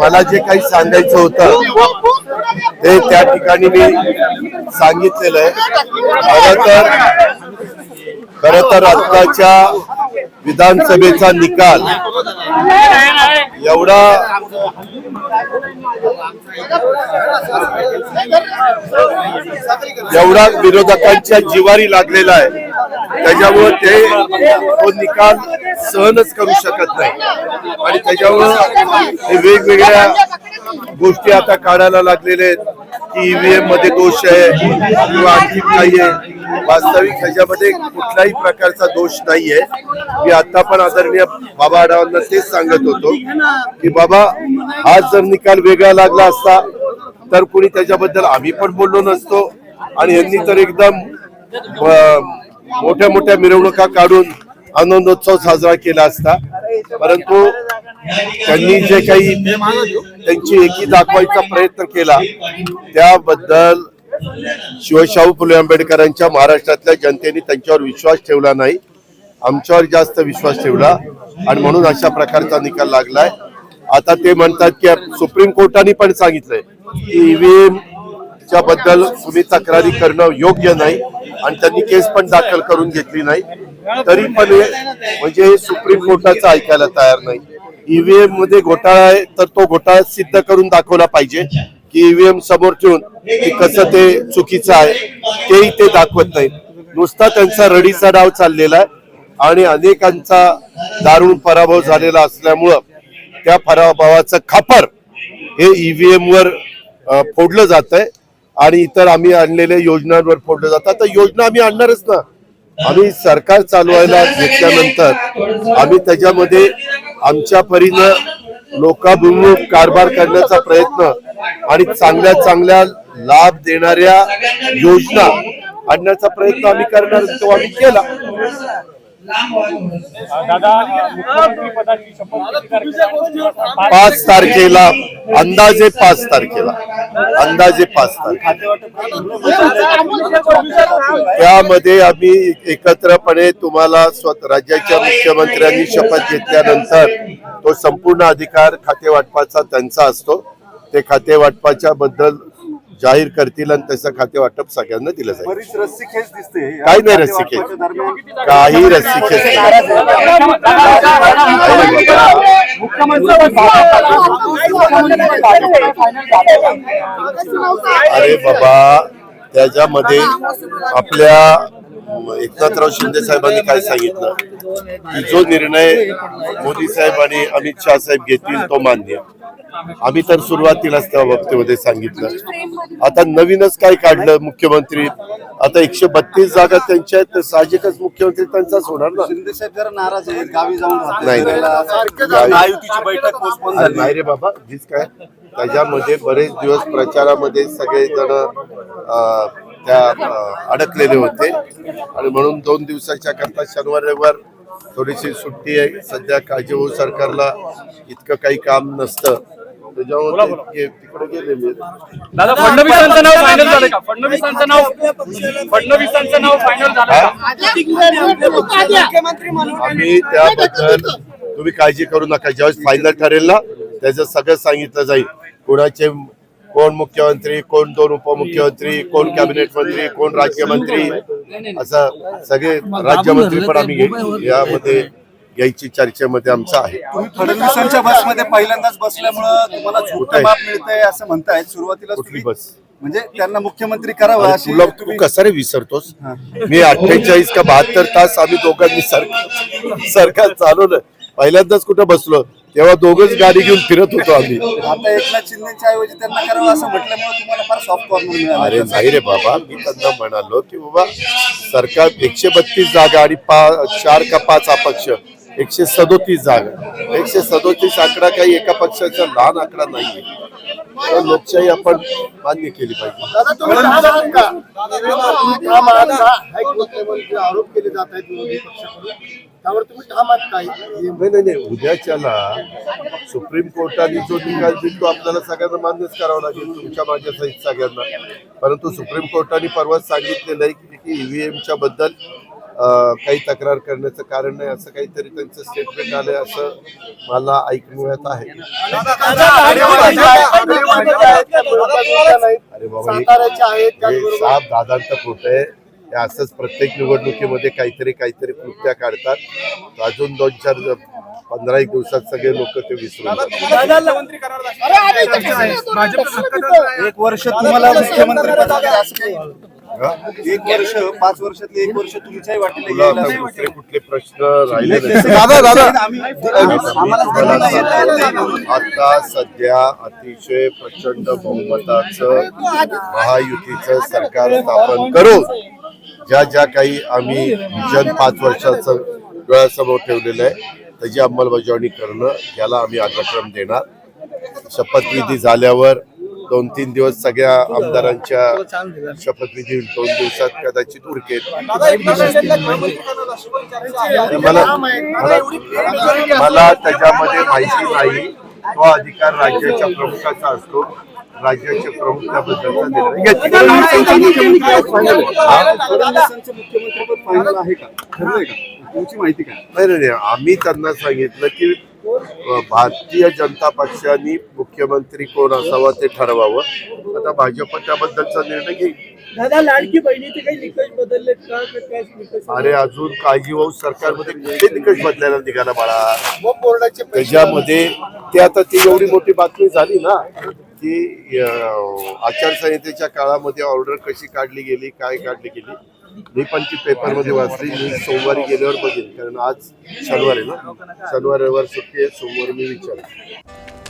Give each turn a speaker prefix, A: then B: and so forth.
A: मला जे काही सांगायचं होतं ते त्या ठिकाणी मी सांगितलेलं आहे. खरं तर खरं तर आत्ताच्या विधानसभेचा निकाल एवढा एवढा विरोधकांच्या जिवारी लागलेला आहे. त्याच्यामुळे ते तो निकाल सहनच करू शकत नाही. आणि त्याच्यामुळं हे वेगवेगळ्या गोष्टी आता काढायला लागलेल्या आहेत. की ईव्हीएममध्ये दोष आहे किंवा आणखी काही आहे. वास्तविक ह्याच्यामध्ये कुठल्याही प्रकारचा दोष नाहीये. मी आता पण आदरणीय बाबा आढावांना तेच सांगत होतो की बाबा आज जर निकाल वेगळा लागला असता तर कुणी त्याच्याबद्दल आम्ही पण बोललो नसतो. आणि यांनी तर एकदम मोठ्या मोठ्या मिरवणुका काढून आनंदोत्सव साजरा केला असता. परंतु त्यांनी जे काही त्यांची एकी दाखवायचा प्रयत्न केला त्याबद्दल शिवशाहू फुले आंबेडकरांच्या महाराष्ट्रातल्या जनतेने त्यांच्यावर विश्वास ठेवला नाही. आमच्यावर जास्त विश्वास ठेवला आणि म्हणून अशा प्रकारचा निकाल लागलाय. आता ते म्हणतात की सुप्रीम कोर्टाने पण सांगितलंय की ईव्हीएम च्या बद्दल तुम्ही तक्रारी करणं योग्य नाही. आणि त्यांनी केस पण दाखल करून घेतली नाही. तरी पण म्हणजे हे सुप्रीम कोर्टाचं ऐकायला तयार नाही. ईव्हीएममध्ये घोटाळा आहे तर तो घोटाळा सिद्ध करून दाखवला पाहिजे की ईव्हीएम समोर ठेवून की कसं ते चुकीचं आहे तेही ते दाखवत नाही. नुसता त्यांचा रडीचा डाव चाललेला आहे आणि अनेकांचा दारुण पराभव झालेला असल्यामुळं त्या पराभवाचं खापर हे ईव्हीएम वर फोडलं जात आहे आणि इतर आम्ही आणलेल्या योजनांवर फोडलं जातं. तर योजना आम्ही आणणारच ना. आम्ही सरकार चालवायला घेतल्यानंतर आम्ही त्याच्यामध्ये आमच्या परीनं लोकाभिमुख कारभार करण्याचा प्रयत्न आणि चांगल्या चांगल्या लाभ देणाऱ्या योजना आणण्याचा प्रयत्न आम्ही करणार तो आम्ही केला.
B: पाच
A: तारखेला अंदाजे पाच तारखेला. अंदाजे पाच त्यामध्ये आम्ही एकत्रपणे तुम्हाला स्वत राज्याच्या मुख्यमंत्र्यांनी शपथ घेतल्यानंतर तो संपूर्ण अधिकार खाते वाटपाचा त्यांचा असतो. ते खाते वाटपाच्या बद्दल जाहीर करतील आणि तसं खाते वाटप सगळ्यांना दिलं जाईल.
C: बरीच रस्सी खेच दिसते.
A: काही नाही रस्सी खेच काही रस्सी खेच. अरे बाबा त्याच्यामध्ये आपल्या एकनाथराव शिंदे साहेबांनी काय सांगितलं? की जो निर्णय मोदी साहेब आणि अमित शहा साहेब घेतील तो मान्य आम्ही तर सुरुवातीलाच त्या बाबतीमध्ये सांगितलं. आता नवीनच काय काढलं मुख्यमंत्री? आता एकशे बत्तीस जागा त्यांच्या आहेत तर साहजिकच मुख्यमंत्री त्यांचाच होणार ना?
C: शिंदे साहेब जरा नाराज आहेत गावी जाऊन राहतात.
A: नाही, नाही.
C: गावी- महायुतीची बैठक पोस्टपोन
A: अरे
C: झाली.
A: नाही रे बाबा हीच काय? त्याच्यामध्ये बरेच दिवस प्रचारामध्ये सगळे जण त्या अं, अडकलेले होते. आणि म्हणून दोन दिवसाच्या करता शनिवार रविवार थोडीशी सुट्टी आहे. सध्या काळजीभाऊ सरकारला इतकं काही काम नसतं. तिकडे गेलेले.
B: दादा फडणवीसांचं नाव फायनल झालं का? फडणवीसांचं नाव फडणवीसांचं नाव फायनल झालं का?
A: आम्ही त्याबद्दल तुम्ही काळजी करू नका. ज्यावेळेस फायनल ठरेल ना त्याचं सगळं सांगितलं जाईल. कोणाचे कोण मुख्यमंत्री कोण दोन उपमुख्यमंत्री कोण कॅबिनेट मंत्री कोण राज्यमंत्री असं सगळे राज्यमंत्री पण आम्ही यामध्ये घ्यायची चर्चेमध्ये आमचं आहे.
C: तुम्ही फडणवीसांच्या बसमध्ये पहिल्यांदाच बसल्यामुळं तुम्हाला
A: कुठे?
C: बाप मिळतंय असं म्हणतायत. सुरुवातीला
A: कुठली बस?
C: म्हणजे त्यांना मुख्यमंत्री करावं
A: अरे
C: अशी
A: तुला तू कसं रे विसरतोस? मी अठ्ठेचाळीस का बहात्तर तास आम्ही दोघांनी सरकार सरकार चालवलं. पहिल्यांदाच कुठं बसलो? तेव्हा दोघच गाडी घेऊन फिरत होतो आम्ही.
C: आता एकनाथ शिंदेच्या ऐवजी त्यांना करावं असं म्हटल्यामुळे तुम्हाला फार सॉफ्ट कॉर्नर
A: अरे
C: मिळालं
A: नाही रे बाबा मी त्यांना म्हणालो की बाबा सरकार एकशे बत्तीस जागा आणि पा चार का पाच अपक्ष. एकशे सदोतीस जागा. एकशे सदोतीस आकडा काही एका पक्षाचा लहान आकडा नाहीये. तर लोकशाही आपण मान्य केली पाहिजे.
D: आरोप केले जात आहेत
A: नाही नाही नाही. उद्याच्याला सुप्रीम कोर्टाने जो निकाल दिला तो आपल्याला सगळ्यांना मान्यच करावा लागेल तुमच्या माझ्या सहित सगळ्यांना. परंतु सुप्रीम कोर्टाने परवाच सांगितलेलं आहे की ईव्हीएमच्या बद्दल अं, काही तक्रार करण्याचं कारण नाही असं काहीतरी त्यांचं स्टेटमेंट आलंय असं मला ऐकण्यात आहे अरे बाबा हे- साप दादांचं खोट आहे हे असंच प्रत्येक निवडणुकीमध्ये काहीतरी काहीतरी कृत्या काढतात अजून दोन चार पंधरा एक दिवसात सगळे लोक ते विसरून
C: एक वर्ष तुम्हाला मुख्यमंत्री एक वर्ष पाच वर्षातले एक वर्ष तुमच्याही वाटेला
A: कुठले प्रश्न राहिले
C: नाही. दादा, दादा.
A: आम्ही-
C: आम्हाला येत
A: आता सध्या अतिशय प्रचंड बहुमताचं महायुतीचं सरकार स्थापन करून ज्या ज्या काही आम्ही विजन पाच वर्षाचं डोळ्यासमोर ठेवलेलं आहे त्याची अंमलबजावणी करणं याला आम्ही अग्रक्रम देणार शपथविधी झाल्यावर दोन तीन दिवस सगळ्या आमदारांच्या शपथविधी. दोन दिवसात कदाचित उरकेल मला मला- त्याच्यामध्ये माहिती नाही तो अधिकार राज्याच्या प्रमुखाचा असतो राज्याचे प्रमुख त्याबद्दलचा निर्णय घेतील. हा?
C: फडणवीसांचं मुख्यमंत्रीपद फायनल आहे का ठरलंय का तुमची माहिती काय
A: नाही नाही नाही. आम्ही त्यांना सांगितलं की भारतीय जनता पक्षाने मुख्यमंत्री कोण असावा ते ठरवावं. आता भाजप त्याबद्दलचा निर्णय घेईल.
D: दादा लाडकी बहिणीचे काही निकष बदललेत का? का त्याच निकष
A: अरे अजून काळजी होऊ सरकारमध्ये कुठले निकष बदलायला निघाला बाळा?
D: व बोर्डाचे
A: त्याच्यामध्ये ते आता ती एवढी मोठी बातमी झाली ना की अं, आचारसंहितेच्या काळामध्ये ऑर्डर कशी काढली गेली काय काढली गेली मी पण ती पेपरमध्ये वाचली. मी सोमवारी गेल्यावर बघेन कारण आज शनिवार आहे ना. शनिवार रविवार सुट्टी आहे सोमवारी मी विचारेन.